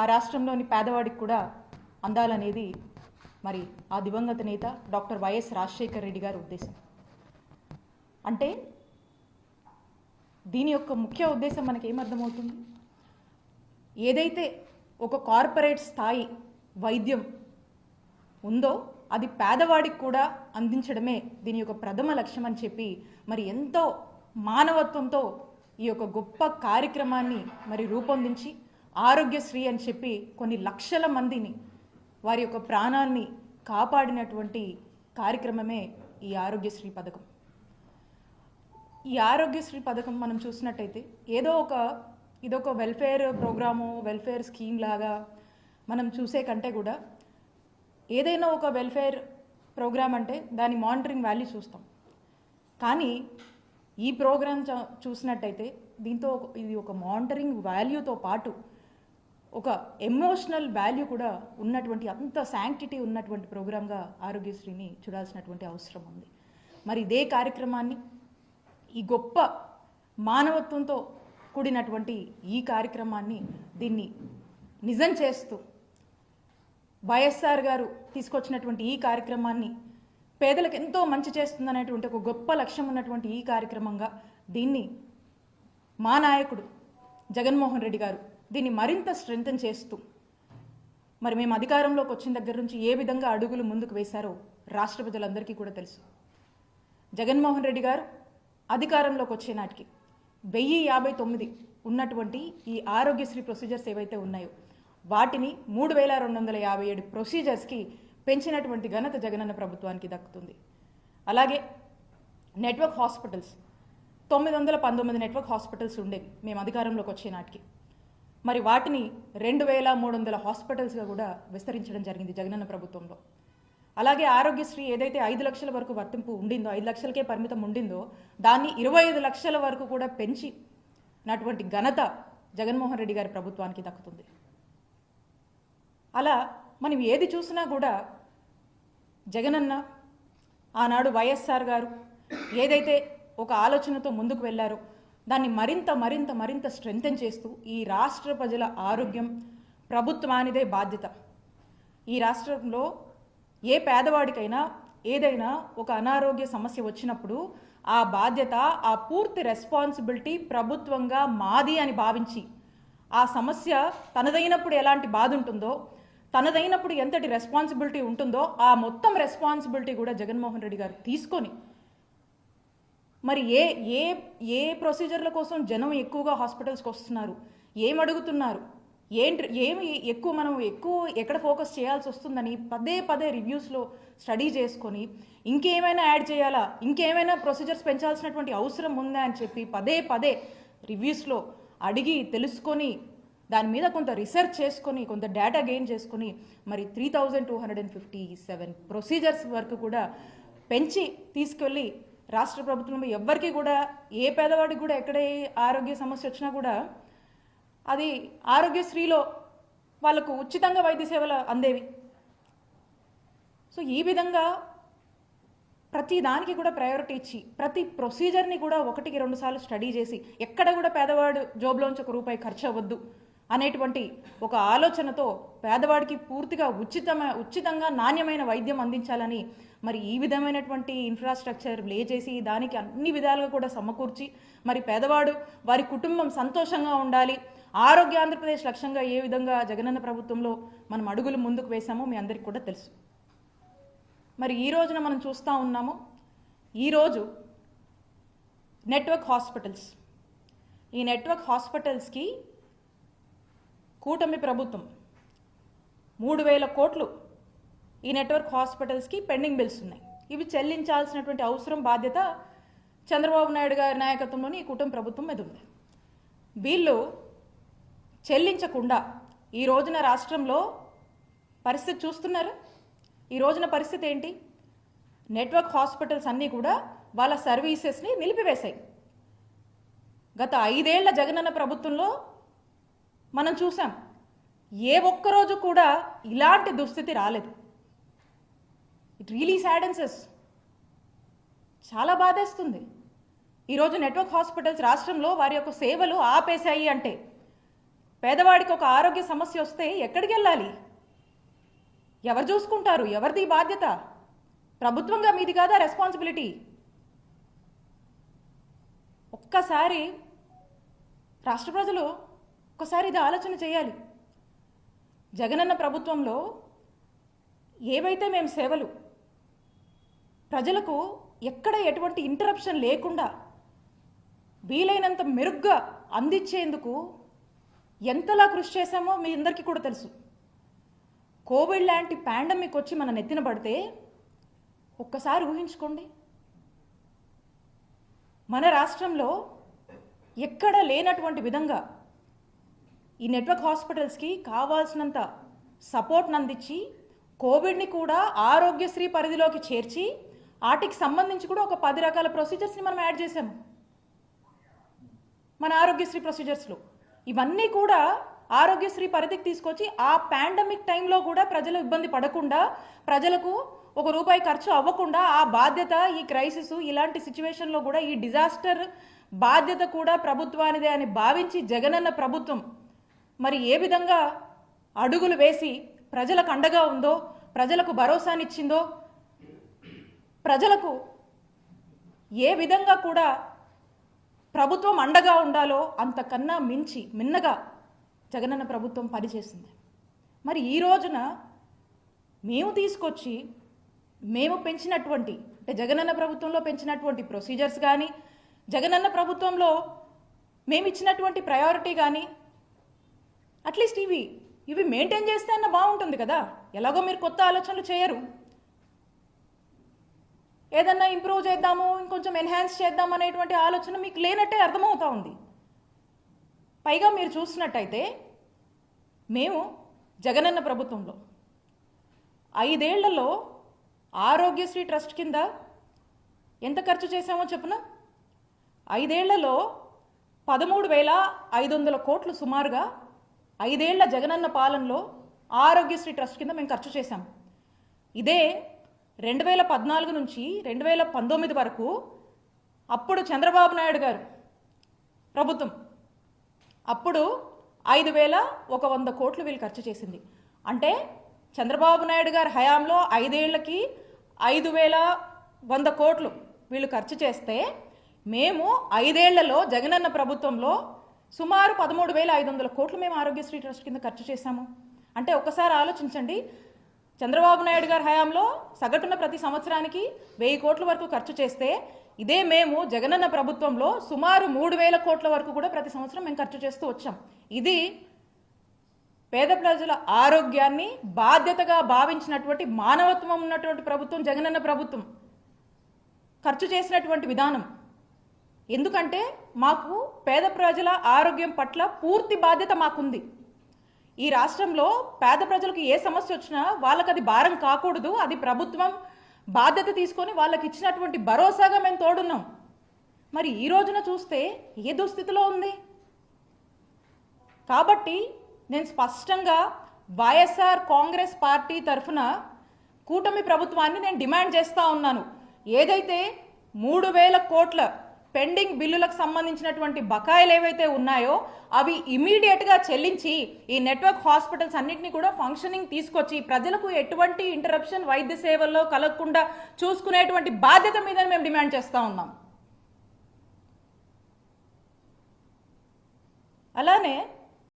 ఆ రాష్ట్రంలోని పేదవాడికి కూడా అందాలనేది మరి ఆ దివంగత నేత డాక్టర్ వైఎస్ రాజశేఖర్ రెడ్డి గారి ఉద్దేశం. అంటే దీని యొక్క ముఖ్య ఉద్దేశం మనకి ఏమర్థమవుతుంది? ఏదైతే ఒక కార్పొరేట్ స్థాయి వైద్యం ఉందో అది పేదవాడికి కూడా అందించడమే దీని యొక్క ప్రథమ లక్ష్యం అని చెప్పి మరి ఎంతో మానవత్వంతో ఈ యొక్క గొప్ప కార్యక్రమాన్ని మరి రూపొందించి ఆరోగ్యశ్రీ అని చెప్పి కొన్ని లక్షల మందిని వారి యొక్క ప్రాణాన్ని కాపాడినటువంటి కార్యక్రమమే ఈ ఆరోగ్యశ్రీ పథకం. ఈ ఆరోగ్యశ్రీ పథకం మనం చూసినట్టయితే ఏదో ఒక ఇదొక వెల్ఫేర్ ప్రోగ్రాము వెల్ఫేర్ స్కీమ్ లాగా మనం చూసే కంటే కూడా ఏదైనా ఒక వెల్ఫేర్ ప్రోగ్రామ్ అంటే దాని మానిటరింగ్ వాల్యూ చూస్తాం. కానీ ఈ ప్రోగ్రామ్ చ- చూసినట్టయితే దీంతో ఇది ఒక మానిటరింగ్ వాల్యూతో పాటు ఒక ఎమోషనల్ వాల్యూ కూడా ఉన్నటువంటి అంత శాంక్టిటీ ఉన్నటువంటి ప్రోగ్రామ్గా ఆరోగ్యశ్రీని చూడాల్సినటువంటి అవసరం ఉంది. మరి ఇదే కార్యక్రమాన్ని ఈ గొప్ప మానవత్వంతో కూడినటువంటి ఈ కార్యక్రమాన్ని దీన్ని నిజం చేస్తూ వైఎస్ఆర్ గారు తీసుకొచ్చినటువంటి ఈ కార్యక్రమాన్ని పేదలకు ఎంతో మంచి చేస్తుందనేటువంటి ఒక గొప్ప లక్ష్యం ఉన్నటువంటి ఈ కార్యక్రమంగా దీన్ని మా నాయకుడు జగన్మోహన్ రెడ్డి గారు దీన్ని మరింత స్ట్రెంగ్తన్ చేస్తూ. మరి మేము అధికారంలోకి వచ్చిన దగ్గర నుంచి ఏ విధంగా అడుగులు ముందుకు వేశారో రాష్ట్ర ప్రజలందరికీ కూడా తెలుసు. జగన్మోహన్ రెడ్డి గారు అధికారంలోకి వచ్చే నాటికి వెయ్యి యాభై తొమ్మిది ఉన్నటువంటి ఈ ఆరోగ్యశ్రీ ప్రొసీజర్స్ ఏవైతే ఉన్నాయో వాటిని మూడు వేల రెండు వందల యాభై ఏడు ప్రొసీజర్స్కి పెంచినటువంటి ఘనత జగనన్న ప్రభుత్వానికి దక్కుతుంది. అలాగే నెట్వర్క్ హాస్పిటల్స్ తొమ్మిది వందల పంతొమ్మిది నెట్వర్క్ హాస్పిటల్స్ ఉండేవి మేము అధికారంలోకి వచ్చే నాటికి. మరి వాటిని రెండు వేల మూడు వందల హాస్పిటల్స్గా కూడా విస్తరించడం జరిగింది జగనన్న ప్రభుత్వంలో. అలాగే ఆరోగ్యశ్రీ ఏదైతే ఐదు లక్షల వరకు వర్తింపు ఉండిందో ఐదు లక్షలకే పరిమితం ఉండిందో దాన్ని ఇరవై ఐదు లక్షల వరకు కూడా పెంచి నటువంటి ఘనత జగన్మోహన్ రెడ్డి గారి ప్రభుత్వానికి దక్కుతుంది. అలా మనం ఏది చూసినా కూడా జగనన్న ఆనాడు వైఎస్ఆర్ గారు ఏదైతే ఒక ఆలోచనతో ముందుకు వెళ్ళారో దాన్ని మరింత మరింత మరింత స్ట్రెంగ్తన్ చేస్తూ ఈ రాష్ట్ర ప్రజల ఆరోగ్యం ప్రభుత్వానిదే బాధ్యత. ఈ రాష్ట్రంలో ఏ పేదవాడికైనా ఏదైనా ఒక అనారోగ్య సమస్య వచ్చినప్పుడు ఆ బాధ్యత ఆ పూర్తి రెస్పాన్సిబిలిటీ ప్రభుత్వంగా మాది అని భావించి ఆ సమస్య తనదైనప్పుడు ఎలాంటి బాధ ఉంటుందో తనదైనప్పుడు ఎంతటి రెస్పాన్సిబిలిటీ ఉంటుందో ఆ మొత్తం రెస్పాన్సిబిలిటీ కూడా జగన్మోహన్ రెడ్డి గారు తీసుకొని మరి ఏ ఏ ఏ ప్రొసీజర్ల కోసం జనం ఎక్కువగా హాస్పిటల్స్కి వస్తున్నారు? ఏం అడుగుతున్నారు? ఏంటి ఏమి ఎక్కువ మనం ఎక్కువ ఎక్కడ ఫోకస్ చేయాల్సి వస్తుందని పదే పదే రివ్యూస్లో స్టడీ చేసుకొని ఇంకేమైనా యాడ్ చేయాలా? ఇంకేమైనా ప్రొసీజర్స్ పెంచాల్సినటువంటి అవసరం ఉందా అని చెప్పి పదే పదే రివ్యూస్లో అడిగి తెలుసుకొని దాని మీద కొంత రీసెర్చ్ చేసుకొని కొంత డేటా గెయిన్ చేసుకొని మరి three thousand two hundred and fifty seven procedures వరకు కూడా పెంచి తీసుకెళ్ళి రాష్ట్ర ప్రభుత్వంలో ఎవ్వరికి కూడా ఏ పేదవాడికి కూడా ఎక్కడ ఏ ఆరోగ్య సమస్య వచ్చినా కూడా అది ఆరోగ్యశ్రీలో వాళ్ళకు ఉచితంగా వైద్య సేవలు అందేవి. సో ఈ విధంగా ప్రతి దానికి కూడా ప్రయారిటీ ఇచ్చి ప్రతి ప్రొసీజర్ని కూడా ఒకటికి రెండు సార్లు స్టడీ చేసి ఎక్కడ కూడా పేదవాడు జోబులోంచి ఒక రూపాయి ఖర్చు అవ్వద్దు అనేటువంటి ఒక ఆలోచనతో పేదవాడికి పూర్తిగా ఉచితమ ఉచితంగా నాణ్యమైన వైద్యం అందించాలని మరి ఈ విధమైనటువంటి ఇన్ఫ్రాస్ట్రక్చర్ లే చేసి దానికి అన్ని విధాలుగా కూడా సమకూర్చి మరి పేదవాడు వారి కుటుంబం సంతోషంగా ఉండాలి. ఆరోగ్య ఆంధ్రప్రదేశ్ లక్ష్యంగా ఏ విధంగా జగనన్న ప్రభుత్వంలో మనం అడుగులు ముందుకు వేశామో మీ అందరికీ కూడా తెలుసు. మరి ఈ రోజున మనం చూస్తూ ఉన్నాము ఈరోజు నెట్వర్క్ హాస్పిటల్స్ ఈ నెట్వర్క్ హాస్పిటల్స్కి కూటమి ప్రభుత్వం మూడు వేల కోట్లు ఈ నెట్వర్క్ హాస్పిటల్స్కి పెండింగ్ బిల్స్ ఉన్నాయి. ఇవి చెల్లించాల్సినటువంటి అవసరం బాధ్యత చంద్రబాబు నాయుడు గారి నాయకత్వంలోని ఈ కుటుంబ ప్రభుత్వం మీద ఉంది. వీళ్ళు చెల్లించకుండా ఈ రోజున రాష్ట్రంలో పరిస్థితి చూస్తున్నారు. ఈ రోజున పరిస్థితి ఏంటి? నెట్వర్క్ హాస్పిటల్స్ అన్నీ కూడా వాళ్ళ సర్వీసెస్ని నిలిపివేశాయి. గత ఐదేళ్ళ జగనన్న ప్రభుత్వంలో మనం చూసాం ఏ ఒక్కరోజు కూడా ఇలాంటి దుస్థితి రాలేదు. ఇట్ రియలీ సాడెన్సెస్ చాలా బాధేస్తుంది. ఈరోజు నెట్వర్క్ హాస్పిటల్స్ రాష్ట్రంలో వారి యొక్క సేవలు ఆపేశాయి అంటే పేదవాడికి ఒక ఆరోగ్య సమస్య వస్తే ఎక్కడికి వెళ్ళాలి? ఎవరు చూసుకుంటారు? ఎవరిది బాధ్యత? ప్రభుత్వంగా మీది కాదా రెస్పాన్సిబిలిటీ ఒక్కసారి రాష్ట్ర ప్రజలు ఒక్కసారి ఇది ఆలోచన చేయాలి. జగనన్న ప్రభుత్వంలో ఏవైతే మేము సేవలు ప్రజలకు ఎక్కడ ఎటువంటి ఇంటరప్షన్ లేకుండా వీలైనంత మెరుగ్గా అందించేందుకు ఎంతలా కృషి చేశామో మీ అందరికీ కూడా తెలుసు. కోవిడ్ లాంటి పాండమిక్ వచ్చి మన నెత్తిన పడితే ఒక్కసారి ఊహించుకోండి. మన రాష్ట్రంలో ఎక్కడ లేనటువంటి విధంగా ఈ నెట్వర్క్ హాస్పిటల్స్కి కావాల్సినంత సపోర్ట్ని అందించి కోవిడ్ని కూడా ఆరోగ్యశ్రీ పరిధిలోకి చేర్చి వాటికి సంబంధించి కూడా ఒక పది రకాల ప్రొసీజర్స్ని మనం యాడ్ చేసాము మన ఆరోగ్యశ్రీ ప్రొసీజర్స్లో ఇవన్నీ కూడా ఆరోగ్యశ్రీ పరిధికి తీసుకొచ్చి ఆ పాండమిక్ టైంలో కూడా ప్రజలు ఇబ్బంది పడకుండా ప్రజలకు ఒక రూపాయి ఖర్చు అవ్వకుండా ఆ బాధ్యత ఈ క్రైసిస్ ఇలాంటి సిచ్యువేషన్లో కూడా ఈ డిజాస్టర్ బాధ్యత కూడా ప్రభుత్వానిదే అని భావించి జగనన్న ప్రభుత్వం మరి ఏ విధంగా అడుగులు వేసి ప్రజలకు అండగా ఉందో ప్రజలకు భరోసానిచ్చిందో ప్రజలకు ఏ విధంగా కూడా ప్రభుత్వం అండగా ఉండాలో అంతకన్నా మించి మిన్నగా జగనన్న ప్రభుత్వం పనిచేసింది మరి ఈ రోజున మేము తీసుకొచ్చి మేము పెంచినటువంటి అంటే జగనన్న ప్రభుత్వంలో పెంచినటువంటి ప్రొసీజర్స్ కానీ జగనన్న ప్రభుత్వంలో మేము ఇచ్చినటువంటి ప్రయారిటీ కానీ అట్లీస్ట్ ఇవి ఇవి మెయింటైన్ చేస్తే అన్న బాగుంటుంది కదా. ఎలాగో మీరు కొత్త ఆలోచనలు చేయరు. ఏదన్నా ఇంప్రూవ్ చేద్దాము ఇంకొంచెం ఎన్హాన్స్ చేద్దాం అనేటువంటి ఆలోచన మీకు లేనట్టే అర్థమవుతా ఉంది. పైగా మీరు చూసినట్టయితే మేము జగనన్న ప్రభుత్వంలో ఐదేళ్ళలో ఆరోగ్యశ్రీ ట్రస్ట్ కింద ఎంత ఖర్చు చేశామో చెప్పున? ఐదేళ్ళలో పదమూడు వేల ఐదు వందల కోట్లు సుమారుగా ఐదేళ్ళ జగనన్న పాలనలో ఆరోగ్యశ్రీ ట్రస్ట్ కింద మేము ఖర్చు చేశాం. ఇదే రెండు వేల పద్నాలుగు నుంచి రెండు వేల పంతొమ్మిది వరకు అప్పుడు చంద్రబాబు నాయుడు గారు ప్రభుత్వం అప్పుడు ఐదు వేల ఒక వంద కోట్లు వీళ్ళు ఖర్చు చేసింది. అంటే చంద్రబాబు నాయుడు గారి హయాంలో ఐదేళ్ళకి ఐదు వేల వంద కోట్లు వీళ్ళు ఖర్చు చేస్తే మేము ఐదేళ్ళలో జగనన్న ప్రభుత్వంలో సుమారు పదమూడు వేల ఐదు వందల కోట్లు మేము ఆరోగ్యశ్రీ ట్రస్ట్ కింద ఖర్చు చేశాము. అంటే ఒకసారి ఆలోచించండి చంద్రబాబు నాయుడు గారి హయాంలో సగటున ప్రతి సంవత్సరానికి వెయ్యి కోట్ల వరకు ఖర్చు చేస్తే ఇదే మేము జగనన్న ప్రభుత్వంలో సుమారు మూడు వేల కోట్ల వరకు కూడా ప్రతి సంవత్సరం మేము ఖర్చు చేస్తూ వచ్చాం. ఇది పేద ప్రజల ఆరోగ్యాన్ని బాధ్యతగా భావించినటువంటి మానవత్వం ఉన్నటువంటి ప్రభుత్వం జగనన్న ప్రభుత్వం. ఖర్చు చేసినటువంటి విధానం. ఎందుకంటే మాకు పేద ప్రజల ఆరోగ్యం పట్ల పూర్తి బాధ్యత మాకుంది. ఈ రాష్ట్రంలో పేద ప్రజలకు ఏ సమస్య వచ్చినా వాళ్ళకి అది భారం కాకూడదు. అది ప్రభుత్వం బాధ్యత తీసుకొని వాళ్ళకి ఇచ్చినటువంటి భరోసాగా మేము తోడున్నాం. మరి ఈ రోజున చూస్తే ఏ దుస్థితిలో ఉంది? కాబట్టి నేను స్పష్టంగా వైఎస్ఆర్ కాంగ్రెస్ పార్టీ తరఫున కూటమి ప్రభుత్వాన్ని నేను డిమాండ్ చేస్తూ ఉన్నాను. ఏదైతే మూడు వేల కోట్ల పెండింగ్ బిల్లులకు సంబంధించినటువంటి బకాయిలు ఏవైతే ఉన్నాయో అవి ఇమీడియట్గా చెల్లించి ఈ నెట్వర్క్ హాస్పిటల్స్ అన్నింటినీ కూడా ఫంక్షనింగ్ తీసుకొచ్చి ప్రజలకు ఎటువంటి ఇంటరప్షన్ వైద్య సేవల్లో కలగకుండా చూసుకునేటువంటి బాధ్యత మీద మేము డిమాండ్ చేస్తూ ఉన్నాం. అలానే